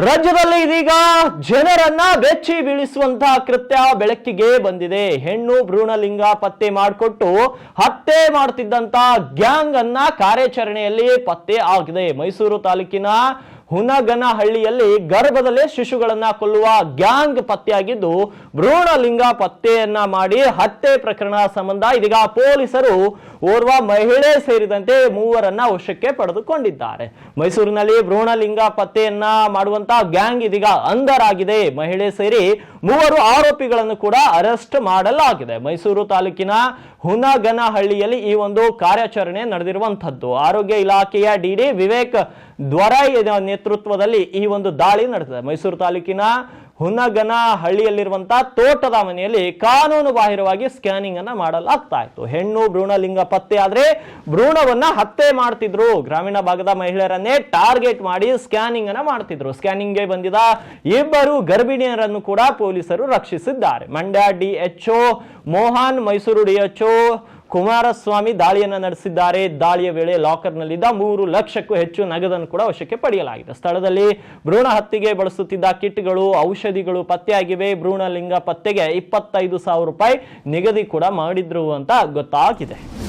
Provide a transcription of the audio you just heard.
ರಾಜ್ಯದಲ್ಲಿ ಇದೀಗ ಜನರನ್ನ ಬೆಚ್ಚಿ ಬೀಳಿಸುವಂತಹ ಕೃತ್ಯ ಬೆಳಕಿಗೆ ಬಂದಿದೆ. ಹೆಣ್ಣು ಭ್ರೂಣಲಿಂಗ ಪತ್ತೆ ಮಾಡಿಕೊಟ್ಟು ಹತ್ಯೆ ಮಾಡುತ್ತಿದ್ದಂತ ಗ್ಯಾಂಗ್ ಅನ್ನ ಕಾರ್ಯಾಚರಣೆಯಲ್ಲಿ ಪತ್ತೆ ಆಗಿದೆ. ಮೈಸೂರು ತಾಲೂಕಿನ ಹುನಗನಹಳ್ಳಿಯಲ್ಲಿ ಗರ್ಭದಲ್ಲೇ ಶಿಶುಗಳನ್ನ ಕೊಲ್ಲುವ ಗ್ಯಾಂಗ್ ಪತ್ತೆಯಾಗಿದ್ದು ಭ್ರೂಣಲಿಂಗ ಪತ್ತೆಯನ್ನ ಮಾಡಿ ಹತ್ಯೆ ಪ್ರಕರಣ ಸಂಬಂಧ ಇದೀಗ ಪೊಲೀಸರು ಓರ್ವ ಮಹಿಳೆ ಸೇರಿದಂತೆ ಮೂವರನ್ನ ವಶಕ್ಕೆ ಪಡೆದುಕೊಂಡಿದ್ದಾರೆ. ಮೈಸೂರಿನಲ್ಲಿ ಭ್ರೂಣಲಿಂಗ ಪತ್ತೆಯನ್ನ ಮಾಡುವಂತ ಗ್ಯಾಂಗ್ ಇದೀಗ ಅಂಧರಾಗಿದೆ. ಮಹಿಳೆ ಸೇರಿ ಮೂವರು ಆರೋಪಿಗಳನ್ನು ಕೂಡ ಅರೆಸ್ಟ್ ಮಾಡಲಾಗಿದೆ. ಮೈಸೂರು ತಾಲೂಕಿನ ಹುನಗನಹಳ್ಳಿಯಲ್ಲಿ ಈ ಒಂದು ಕಾರ್ಯಾಚರಣೆ ನಡೆದಿರುವಂತಹದ್ದು ಆರೋಗ್ಯ ಇಲಾಖೆಯ ಡಿಡಿ ವಿವೇಕ್ ದ್ವರೈ ನೇತೃತ್ವದಲ್ಲಿ ಈ ಒಂದು ದಾಳಿ ನಡೆದಿದೆ. ಮೈಸೂರು ತಾಲೂಕಿನ ಹುನಗನ ಹಳ್ಳಿಯಲ್ಲಿರುವಂತಹ ತೋಟದ ಮನೆಯಲ್ಲಿ ಕಾನೂನು ಬಾಹಿರವಾಗಿ ಸ್ಕ್ಯಾನಿಂಗ್ ಅನ್ನ ಮಾಡಲಾಗ್ತಾ ಇತ್ತು. ಹೆಣ್ಣು ಭ್ರೂಣಲಿಂಗ ಪತ್ತೆ ಆದ್ರೆ ಭ್ರೂಣವನ್ನ ಹತ್ಯೆ ಮಾಡ್ತಿದ್ರು. ಗ್ರಾಮೀಣ ಭಾಗದ ಮಹಿಳೆಯರನ್ನೇ ಟಾರ್ಗೆಟ್ ಮಾಡಿ ಸ್ಕ್ಯಾನಿಂಗ್ ಅನ್ನ ಮಾಡ್ತಿದ್ರು. ಸ್ಕ್ಯಾನಿಂಗ್ಗೆ ಬಂದಿದ ಇಬ್ಬರು ಗರ್ಭಿಣಿಯರನ್ನು ಕೂಡ ಪೊಲೀಸರು ರಕ್ಷಿಸಿದ್ದಾರೆ. ಮಂಡ್ಯ ಡಿಎಚ್ಒ ಮೋಹನ್ ಮೈಸೂರು ಡಿಎಚ್ಒ ಕುಮಾರಸ್ವಾಮಿ ದಾಳಿಯನ್ನು ನಡೆಸಿದ್ದಾರೆ. ದಾಳಿಯ ವೇಳೆ ಲಾಕರ್ನಲ್ಲಿದ್ದ ಮೂರು ಲಕ್ಷಕ್ಕೂ ಹೆಚ್ಚು ನಗದನ್ನು ಕೂಡ ವಶಕ್ಕೆ ಪಡೆಯಲಾಗಿದೆ. ಸ್ಥಳದಲ್ಲಿ ಭ್ರೂಣ ಹತ್ಯೆಗೆ ಬಳಸುತ್ತಿದ್ದ ಕಿಟ್ಗಳು, ಔಷಧಿಗಳು ಪತ್ತೆಯಾಗಿವೆ. ಭ್ರೂಣ ಲಿಂಗ ಪತ್ತೆಗೆ ಇಪ್ಪತ್ತೈದು ಸಾವಿರ ರೂಪಾಯಿ ನಿಗದಿ ಕೂಡ ಮಾಡಿದ್ರು ಅಂತ ಗೊತ್ತಾಗಿದೆ.